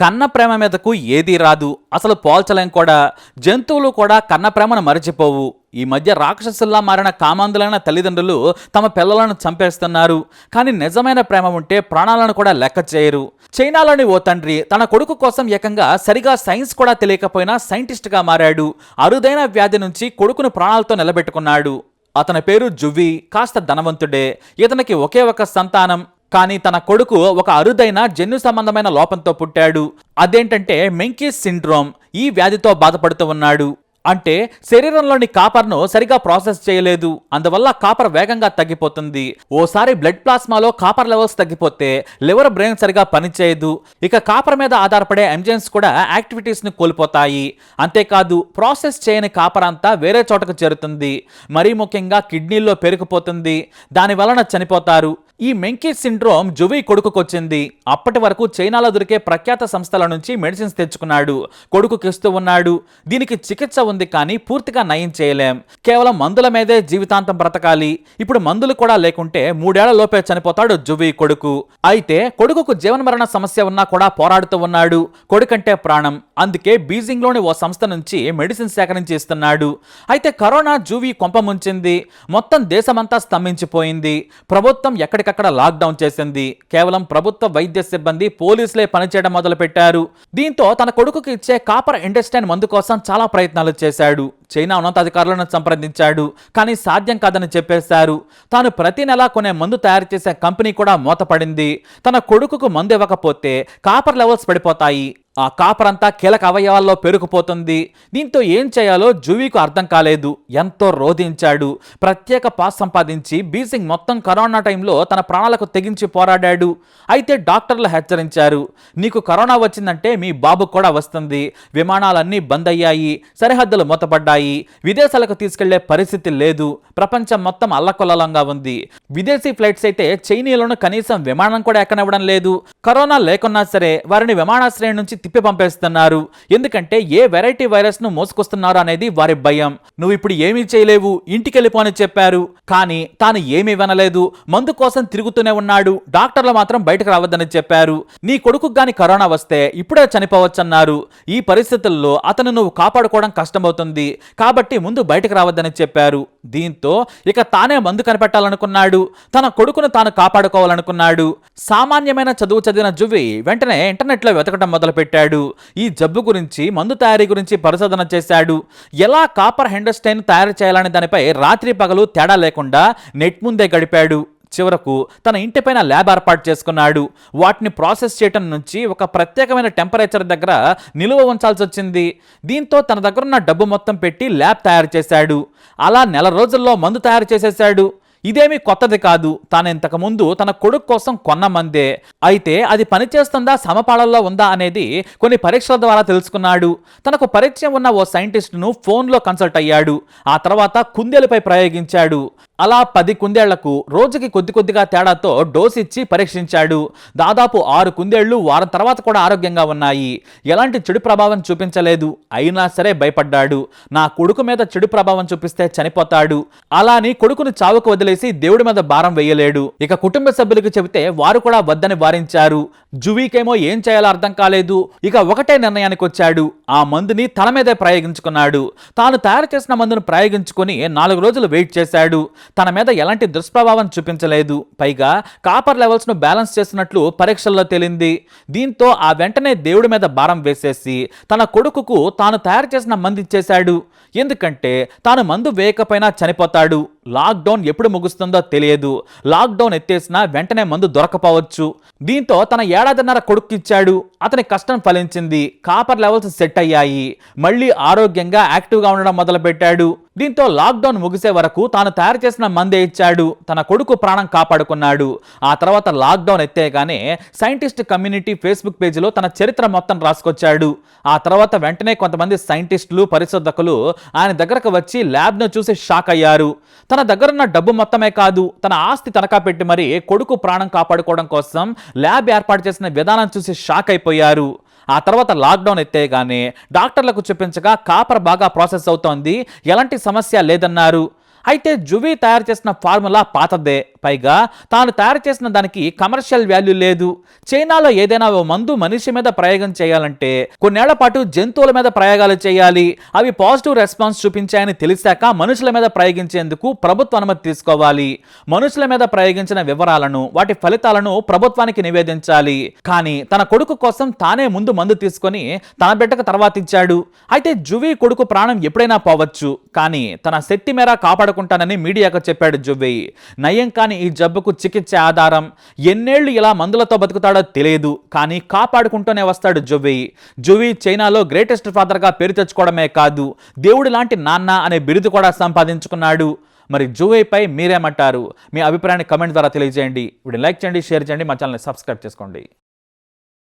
కన్న ప్రేమ మీదకు ఏదీ రాదు. అసలు పోల్చలేం కూడా. జంతువులు కూడా కన్న ప్రేమను మరచిపోవు. ఈ మధ్య రాక్షసుల్లా మారిన కామాంధులైన తల్లిదండ్రులు తమ పిల్లలను చంపేస్తున్నారు. కానీ నిజమైన ప్రేమ ఉంటే ప్రాణాలను కూడా లెక్క చేయరు. చైనాలోని ఓ తండ్రి తన కొడుకు కోసం ఏకంగా సరిగా సైన్స్ కూడా తెలియకపోయినా సైంటిస్ట్గా మారాడు. అరుదైన వ్యాధి నుంచి కొడుకును ప్రాణాలతో నిలబెట్టుకున్నాడు. అతని పేరు జువ్వి కాస్త ధనవంతుడే. ఇతనికి ఒకే ఒక సంతానం. కానీ తన కొడుకు ఒక అరుదైన జన్యు సంబంధమైన లోపంతో పుట్టాడు. అదేంటంటే మెంకీస్ సిండ్రోమ్ ఈ వ్యాధితో బాధపడుతూ ఉన్నాడు. అంటే శరీరంలోని కాపర్ను సరిగా ప్రాసెస్ చేయలేదు. అందువల్ల కాపర్ వేగంగా తగ్గిపోతుంది. ఓసారి బ్లడ్ ప్లాస్మాలో కాపర్ లెవెల్స్ తగ్గిపోతే లివర్ బ్రెయిన్ సరిగా పనిచేయదు. ఇక కాపర్ మీద ఆధారపడే ఎంజైమ్స్ కూడా యాక్టివిటీస్ని కోల్పోతాయి. అంతేకాదు ప్రాసెస్ చేయని కాపర్ అంతా వేరే చోటకు చేరుతుంది. మరీ ముఖ్యంగా కిడ్నీల్లో పెరిగిపోతుంది. దాని వలన చనిపోతారు. ఈ మెంకీ సిండ్రోమ్ జువి కొడుకుకొచ్చింది. అప్పటి వరకు చైనాలో దొరికే ప్రఖ్యాత సంస్థల నుంచి మెడిసిన్స్ తెచ్చుకున్నాడు. కొడుకుకిస్తూ ఉన్నాడు. దీనికి చికిత్స ఉంది కానీ పూర్తిగా నయం చేయలేం. కేవలం మందుల మీదే జీవితాంతం బ్రతకాలి. ఇప్పుడు మందులు కూడా లేకుంటే మూడేళ్ళ లోపే చనిపోతాడు జువీ కొడుకు. అయితే కొడుకుకు జీవనమరణ సమస్య ఉన్నా కూడా పోరాడుతూ ఉన్నాడు. కొడుకంటే ప్రాణం. అందుకే బీజింగ్లోని ఓ సంస్థ నుంచి మెడిసిన్ సేకరించి ఇస్తున్నాడు అయితే కరోనా జూవీ కొంపముంచింది మొత్తం దేశమంతా స్తంభించిపోయింది. ప్రభుత్వం ఎక్కడికక్కడ లాక్డౌన్ చేసింది? కేవలం ప్రభుత్వ వైద్య సిబ్బంది పోలీసులే పనిచేయడం మొదలుపెట్టారు. దీంతో తన కొడుకుకి ఇచ్చే కాపర్ ఇండస్ట్రైన్ మందు కోసం చాలా ప్రయత్నాలు చేశాడు. చైనా ఉన్నతాధికారులను సంప్రదించాడు. కానీ సాధ్యం కాదని చెప్పేశారు. తాను ప్రతి నెలా కొనే మందు తయారు చేసే కంపెనీ కూడా మూతపడింది. తన కొడుకుకు మందు ఇవ్వకపోతే కాపర్ లెవెల్స్ పడిపోతాయి. ఆ కాపరంతా కీలక అవయవాల్లో పెరుకుపోతుంది దీంతో ఏం చేయాలో జువీకు అర్థం కాలేదు. ఎంతో రోధించాడు. ప్రత్యేక పాస్ సంపాదించి బీసింగ్ మొత్తం కరోనా టైంలో తన ప్రాణాలకు తెగించి పోరాడాడు. అయితే డాక్టర్లు హెచ్చరించారు. నీకు కరోనా వచ్చిందంటే మీ బాబు కూడా వస్తుంది. విమానాలన్నీ బంద్ అయ్యాయి. సరిహద్దులు మూతపడ్డాయి. విదేశాలకు తీసుకెళ్ళే పరిస్థితి లేదు. ప్రపంచం మొత్తం అల్లకొల్లలంగా ఉంది. విదేశీ ఫ్లైట్స్ అయితే చైనీయులను కనీసం విమానం కూడా ఎక్కనివ్వడం లేదు. కరోనా లేకున్నా సరే వారిని విమానాశ్రయం నుంచి తిప్పి పంపేస్తున్నారు. ఎందుకంటే ఏ వెరైటీ వైరస్ను మోసుకొస్తున్నారు అనేది వారి భయం. నువ్వు ఇప్పుడు ఏమీ చేయలేవు ఇంటికి వెళ్ళిపోని చెప్పారు. కానీ తాను ఏమీ వినలేదు మందు కోసం తిరుగుతూనే ఉన్నాడు డాక్టర్లు మాత్రం బయటకు రావద్దని చెప్పారు. నీ కొడుకు గాని కరోనా వస్తే ఇప్పుడే చనిపోవచ్చన్నారు. ఈ పరిస్థితుల్లో అతను నువ్వు కాపాడుకోవడం కష్టమవుతుంది. కాబట్టి ముందు బయటకు రావద్దని చెప్పారు. దీంతో ఇక తానే మందు కనిపెట్టాలనుకున్నాడు. తన కొడుకును తాను కాపాడుకోవాలనుకున్నాడు. సామాన్యమైన చదువు చదివిన జువి వెంటనే ఇంటర్నెట్లో వెతకడం మొదలుపెట్టాడు. ఈ జబ్బు గురించి మందు తయారీ గురించి పరిశోధన చేశాడు. ఎలా కాపర్ హెండర్స్టైన్ తయారు చేయాలనే దానిపై రాత్రి పగలు తేడా లేకుండా నెట్ ముందే గడిపాడు. చివరకు తన ఇంటిపైన ల్యాబ్ ఏర్పాటు చేసుకున్నాడు. వాటిని ప్రాసెస్ చేయటం నుంచి ఒక ప్రత్యేకమైన టెంపరేచర్ దగ్గర నిలువ ఉంచాల్సి వచ్చింది. దీంతో తన దగ్గరున్న డబ్బు మొత్తం పెట్టి ల్యాబ్ తయారు చేశాడు. అలా నెల రోజుల్లో మందు తయారు చేసేశాడు. ఇదేమీ కొత్తది కాదు. తాను ఇంతకుముందు తన కొడుకు కోసం కొన్న మందే. అయితే అది పనిచేస్తుందా సమపాళల్లో ఉందా అనేది కొన్ని పరీక్షల ద్వారా తెలుసుకున్నాడు. తనకు పరిచయం ఉన్న ఓ సైంటిస్ట్ను ఫోన్లో కన్సల్ట్ అయ్యాడు. ఆ తర్వాత కుందేలుపై ప్రయోగించాడు. అలా పది కుందేళ్ళకు రోజుకి కొద్ది కొద్దిగా తేడాతో డోస్ ఇచ్చి పరీక్షించాడు. దాదాపు ఆరు కుందేళ్ళు వారం తర్వాత కూడా ఆరోగ్యంగా ఉన్నాయి. ఎలాంటి చెడు ప్రభావం చూపించలేదు. అయినా సరే భయపడ్డాడు. నా కొడుకు మీద చెడు ప్రభావం చూపిస్తే చనిపోతాడు. అలాని కొడుకును చావుకు వదిలేసి దేవుడి మీద భారం వేయలేడు. ఇక కుటుంబ సభ్యులకు చెబితే వారు కూడా వద్దని వారించారు. జువీకేమో ఏం చేయాలో అర్థం కాలేదు. ఇక ఒకటే నిర్ణయానికి వచ్చాడు ఆ మందుని తన మీదే ప్రయోగించుకున్నాడు. తాను తయారు చేసిన మందును ప్రయోగించుకొని నాలుగు రోజులు వెయిట్ చేశాడు. తన మీద ఎలాంటి దుష్ప్రభావం చూపించలేదు. పైగా కాపర్ లెవెల్స్ను బ్యాలెన్స్ చేస్తున్నట్లు పరీక్షల్లో తేలింది. దీంతో ఆ వెంటనే దేవుడి మీద భారం వేసేసి తన కొడుకుకు తాను తయారు చేసిన మందు ఇచ్చేశాడు. ఎందుకంటే తాను మందు వేయకపోయినా చనిపోతాడు. లాక్డౌన్ ఎప్పుడు ముగుస్తుందో తెలియదు. లాక్డౌన్ ఎత్తేసినా వెంటనే మందు దొరకపోవచ్చు దీంతో తన ఏడాదిన్నర కొడుక్కిచ్చాడు అతని కష్టం ఫలించింది. కాపర్ లెవెల్స్ సెట్ అయ్యాయి. మళ్ళీ ఆరోగ్యంగా యాక్టివ్గా ఉండడం మొదలుపెట్టాడు. దీంతో లాక్డౌన్ ముగిసే వరకు తాను తయారు చేసిన మందే ఇచ్చాడు. తన కొడుకు ప్రాణం కాపాడుకున్నాడు. ఆ తర్వాత లాక్డౌన్ ఎత్తేగానే సైంటిస్ట్ కమ్యూనిటీ ఫేస్బుక్ పేజీలో తన చరిత్ర మొత్తం రాసుకొచ్చాడు. ఆ తర్వాత వెంటనే కొంతమంది సైంటిస్టులు పరిశోధకులు ఆయన దగ్గరకు వచ్చి ల్యాబ్ను చూసి షాక్ అయ్యారు. తన దగ్గరున్న డబ్బు మొత్తమే కాదు తన ఆస్తి తనఖా పెట్టి మరి కొడుకు ప్రాణం కాపాడుకోవడం కోసం ల్యాబ్ ఏర్పాటు చేసిన విధానం చూసి షాక్ అయిపోయారు. ఆ తర్వాత లాక్డౌన్ ఎత్తేగానే డాక్టర్లకు చూపించగా కాపర్ బాగా ప్రాసెస్ అవుతోంది. ఎలాంటి సమస్య లేదన్నారు. అయితే జువి తయారు చేసిన ఫార్ములా పాతదే. పైగా తాను తయారు చేసిన దానికి కమర్షియల్ వాల్యూ లేదు. చైనాలో ఏదైనా ఓ మందు మనిషి మీద ప్రయోగం చేయాలంటే కొన్నేళ్ళ పాటు జంతువుల మీద ప్రయోగాలు చేయాలి. అవి పాజిటివ్ రెస్పాన్స్ చూపించాయని తెలిసాక మనుషుల మీద ప్రయోగించేందుకు ప్రభుత్వ అనుమతి తీసుకోవాలి. మనుషుల మీద ప్రయోగించిన వివరాలను వాటి ఫలితాలను ప్రభుత్వానికి నివేదించాలి. కానీ తన కొడుకు కోసం తానే ముందు మందు తీసుకొని తన బిడ్డకు తర్వాత ఇచ్చాడు. అయితే జువి కొడుకు ప్రాణం ఎప్పుడైనా పోవచ్చు. కానీ తన శక్తి మేర కాపాడుకుంటానని మీడియాకు చెప్పాడు జువ్వి నయం కాని ఈ జబ్బుకు చికిత్స ఆధారం ఎన్నేళ్ళు ఇలా మందులతో బతుకుతాడో తెలియదు. కానీ కాపాడుకుంటూనే వస్తాడు జువి జువి చైనాలో గ్రేటెస్ట్ ఫాదర్గా పేరు తెచ్చుకోవడమే కాదు దేవుడు లాంటి నాన్న అనే బిరుదు కూడా సంపాదించుకున్నాడు. మరి జువైపై మీరేమంటారు? మీ అభిప్రాయాన్ని కమెంట్ ద్వారా తెలియజేయండి. ఇప్పుడు లైక్ చేయండి షేర్ చేయండి మా ఛానల్ని సబ్స్క్రైబ్ చేసుకోండి.